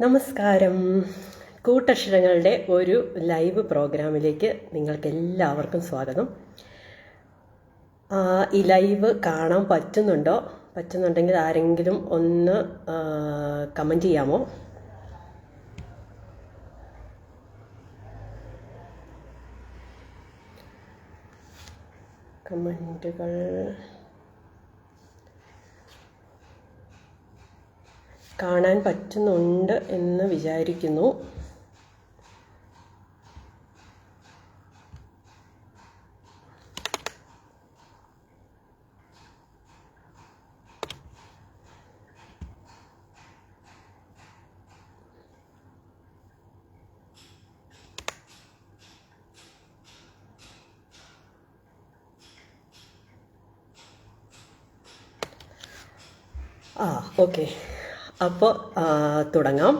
നമസ്കാരം. കൂട്ടക്ഷരങ്ങളുടെ ഒരു ലൈവ് പ്രോഗ്രാമിലേക്ക് നിങ്ങൾക്ക് എല്ലാവർക്കും സ്വാഗതം ഈ ലൈവ് കാണാൻ പറ്റുന്നുണ്ടോ? പറ്റുന്നുണ്ടെങ്കിൽ ആരെങ്കിലും ഒന്ന് കമന്റ് ചെയ്യാമോ? കമന്റുകൾ കാണാൻ പറ്റുന്നുണ്ട് എന്ന് വിചാരിക്കുന്നു. ആ ഓക്കെ അപ്പോൾ തുടങ്ങാം.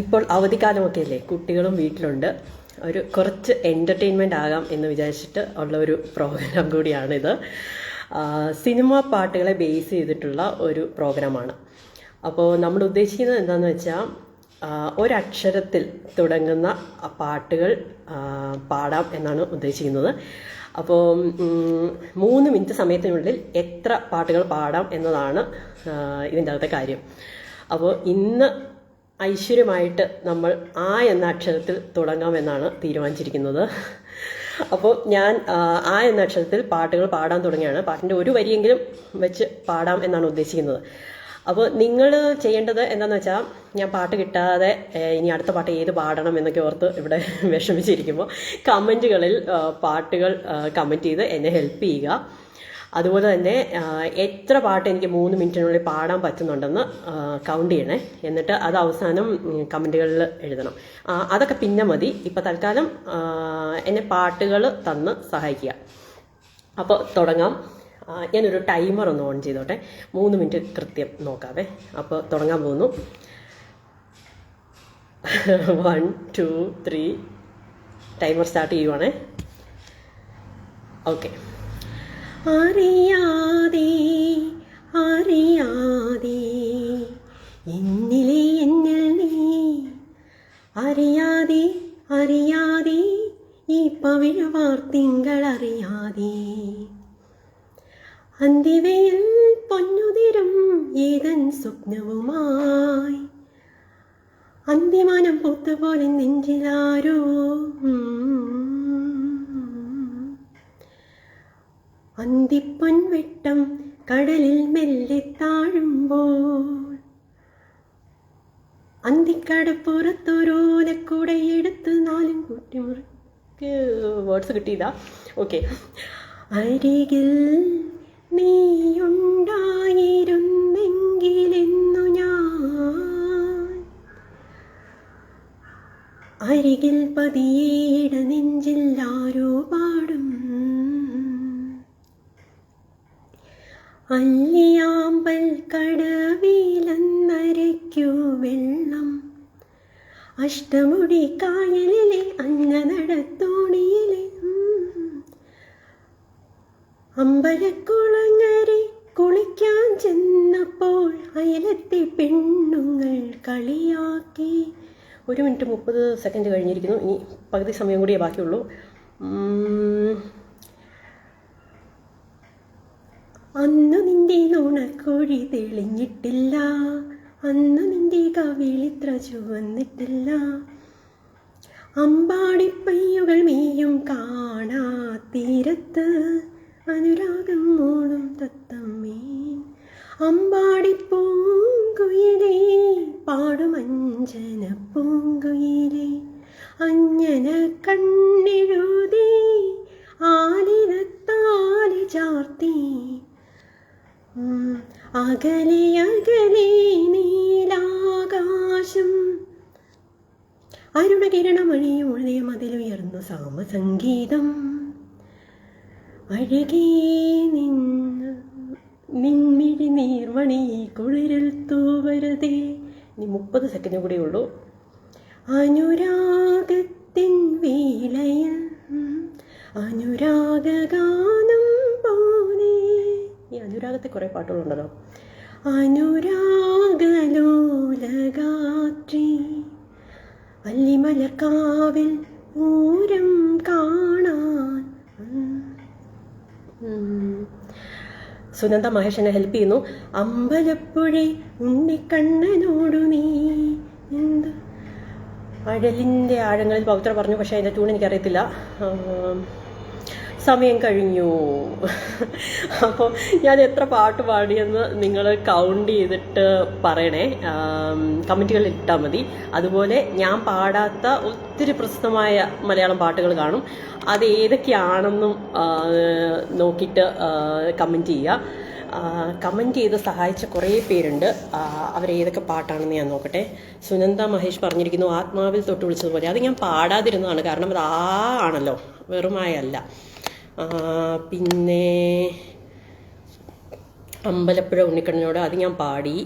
ഇപ്പോൾ അവധിക്കാലമൊക്കെ അല്ലേ കുട്ടികളും വീട്ടിലുണ്ട്. ഒരു കുറച്ച് എന്റർടൈൻമെന്റ് ആകാം എന്ന് വിചാരിച്ചിട്ട് ഉള്ള ഒരു പ്രോഗ്രാം കൂടിയാണിത്. സിനിമ പാട്ടുകളെ ബേസ് ചെയ്തിട്ടുള്ള ഒരു പ്രോഗ്രാമാണ് അപ്പോൾ നമ്മൾ ഉദ്ദേശിക്കുന്നത് എന്താണെന്ന് വെച്ചാൽ ഒരക്ഷരത്തിൽ തുടങ്ങുന്ന പാട്ടുകൾ പാടാം എന്നാണ് ഉദ്ദേശിക്കുന്നത്. അപ്പോൾ മൂന്ന് മിനിറ്റ് സമയത്തിനുള്ളിൽ എത്ര പാട്ടുകൾ പാടാം എന്നതാണ് ഇതിന്റെ അകത്തെ കാര്യം. അപ്പോൾ ഇന്ന് ഐശ്വര്യമായിട്ട് നമ്മൾ ആ എന്ന അക്ഷരത്തിൽ തുടങ്ങാമെന്നാണ് തീരുമാനിച്ചിരിക്കുന്നത്. അപ്പോൾ ഞാൻ ആ എന്ന അക്ഷരത്തിൽ പാട്ടുകൾ പാടാൻ തുടങ്ങിയാണ്. പാട്ടിന്റെ ഒരു വരിയെങ്കിലും വെച്ച് പാടാം എന്നാണ് ഉദ്ദേശിക്കുന്നത്. അപ്പോൾ നിങ്ങൾ ചെയ്യേണ്ടത് എന്താണെന്ന് വെച്ചാൽ ഞാൻ പാട്ട് കിട്ടാതെ ഇനി അടുത്ത പാട്ട് ഏത് പാടണം എന്നൊക്കെ ഓർത്ത് ഇവിടെ വിഷമിച്ചിരിക്കുമ്പോൾ കമന്റുകളിൽ പാട്ടുകൾ കമന്റ് ചെയ്ത് എന്നെ ഹെൽപ്പ് ചെയ്യുക. അതുപോലെ തന്നെ എത്ര പാട്ട് എനിക്ക് മൂന്ന് മിനിറ്റിനുള്ളിൽ പാടാൻ പറ്റുന്നുണ്ടെന്ന് കൗണ്ട് ചെയ്യണേ. എന്നിട്ട് അത് അവസാനം കമന്റുകളിൽ എഴുതണം. അതൊക്കെ പിന്നെ മതി. ഇപ്പം തൽക്കാലം എന്നെ പാട്ടുകൾ തന്ന് സഹായിക്കുക. അപ്പോൾ തുടങ്ങാം. ഞാനൊരു ടൈമർ ഒന്ന് ഓൺ ചെയ്തോട്ടെ. മൂന്ന് മിനിറ്റ് കൃത്യം നോക്കാവേ. അപ്പോൾ തുടങ്ങാൻ പോകുന്നു. One two three timer start ചെയ്യുവാണേ. Okay അറിയാതെ അറിയാതെ എന്നിലെ എന്നിൽ നീ അറിയാതെ അറിയാതെ ഈ പവിഴ തിങ്കൾ അറിയാതെ അന്തിവയിൽ പൊന്നുതിരും ഏതൻ സ്വപ്നവുമായി. അന്തിമാനം പൂത്തുപോലെ നെഞ്ചിലാരോ. അന്തിപ്പൊൻ വെട്ടം കടലിൽ മെല്ലെ താഴുമ്പോൾ. അന്തിക്കടപ്പുറത്തൊരോലക്കൂടെ എടുത്ത് നാലും കൂട്ടി മുറിക്ക് വേർഡ്സ് കിട്ടിയതാ. ഓക്കെ അരികിൽ നീയുണ്ടായിരുന്നെങ്കിലെന്നു ഞാൻ അരികിൽ പതിയേട നെഞ്ചിൽ ആരോ പാടും. അല്ലിയാമ്പൽ കടവിലെന്നരയ്ക്കു വെള്ളം. അഷ്ടമുടി കായലിലെ അന്ന നടത്തോണിയിലെ അമ്പലക്കുളങ്ങരെ കുളിക്കാൻ ചെന്നപ്പോൾ അയലത്തെ പെണ്ണുങ്ങൾ കളിയാക്കി. ഒരു മിനിറ്റ് മുപ്പത് സെക്കൻഡ് കഴിഞ്ഞിരിക്കുന്നു. ഇനി പകുതി സമയം കൂടിയേ ബാക്കിയുള്ളൂ. അന്നു നിന്റെ നുണക്കുഴി തെളിഞ്ഞിട്ടില്ല. അന്ന് നിന്റെ കവിളിത്ര ചുവന്നിട്ടില്ല. അമ്പാടിപ്പയ്യുകൾ മീയും കാണാ തീരത്ത്. അനുരാഗം മൂടും തത്തമ്മേ. അമ്പാടി പൂങ്കുയിലേ അഞ്ജന കണ്ണെഴുതി ആലിനത്താലി ചാർത്തി. അകലെ അകലെ നീലാകാശം. അരുണകിരണമണിയോടെ മതിലുയർന്നു സാമസംഗീതം. അഴകേ നിന്ന് നിൻമിഴി നീർമണി കുളിരിൽ തൂവരുതേ. ഇനി മുപ്പത് സെക്കൻഡ് കൂടെ ഉള്ളൂ. അനുരാഗത്തിൻ വീലയിൽ അനുരാഗഗാനം പോലെ. അനുരാഗത്തെ കുറേ പാട്ടുകളുണ്ടല്ലോ. അനുരാഗലോലഗാത്രി വല്ലിമലർക്കാവിൽ ഊരം ഉം. സുനന്ദ മഹേഷനെ ഹെൽപ്പ് ചെയ്യുന്നു. അമ്പലപ്പുഴ ഉണ്ണിക്കണ്ണനോടു നീ എന്ത്? അഴലിന്റെ ആഴങ്ങളിൽ പവിത്ര പറഞ്ഞു പക്ഷേ അതിന്റെ ട്യൂൺ എനിക്കറിയത്തില്ല. സമയം കഴിഞ്ഞു. അപ്പോൾ ഞാൻ എത്ര പാട്ട് പാടിയെന്ന് നിങ്ങൾ കൗണ്ട് ചെയ്തിട്ട് പറയണേ. കമന്റുകളിൽ ഇട്ടാൽ മതി. അതുപോലെ ഞാൻ പാടാത്ത ഒത്തിരി പ്രസിദ്ധമായ മലയാളം പാട്ടുകൾ കാണും. അത് ഏതൊക്കെയാണെന്നും നോക്കിയിട്ട് കമന്റ് ചെയ്യുക. കമന്റ് ചെയ്ത് സഹായിച്ച കുറേ പേരുണ്ട്. അവരേതൊക്കെ പാട്ടാണെന്ന് ഞാൻ നോക്കട്ടെ. സുനന്ദ മഹേഷ് പറഞ്ഞിരിക്കുന്നു ആത്മാവിൽ തൊട്ട് വിളിച്ചതുപോലെ. അത് ഞാൻ പാടാതിരുന്നതാണ്. കാരണം അത് ആ ആണല്ലോ. വെറുമായല്ല. പിന്നെ അമ്പലപ്പുഴ ഉണ്ണിക്കണ്ണനോട് അത് ഞാൻ പാടി.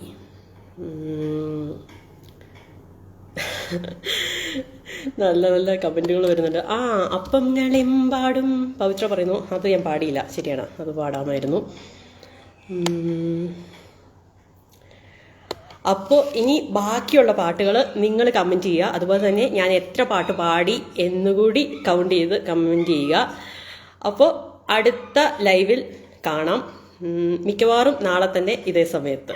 നല്ല നല്ല കമന്റുകൾ വരുന്നുണ്ട്. ആ അപ്പം ഞാൻ എമ്പാടും പവിത്ര പറയുന്നു അത് ഞാൻ പാടിയില്ല. ശരിയാണ് അത് പാടാമായിരുന്നു. അപ്പോൾ ഇനി ബാക്കിയുള്ള പാട്ടുകൾ നിങ്ങൾ കമന്റ് ചെയ്യുക. അതുപോലെ തന്നെ ഞാൻ എത്ര പാട്ട് പാടി എന്നുകൂടി കൗണ്ട് ചെയ്ത് കമന്റ് ചെയ്യുക. അപ്പോൾ അടുത്ത ലൈവിൽ കാണാം. മിക്കവാറും നാളെ തന്നെ ഇതേ സമയത്ത്.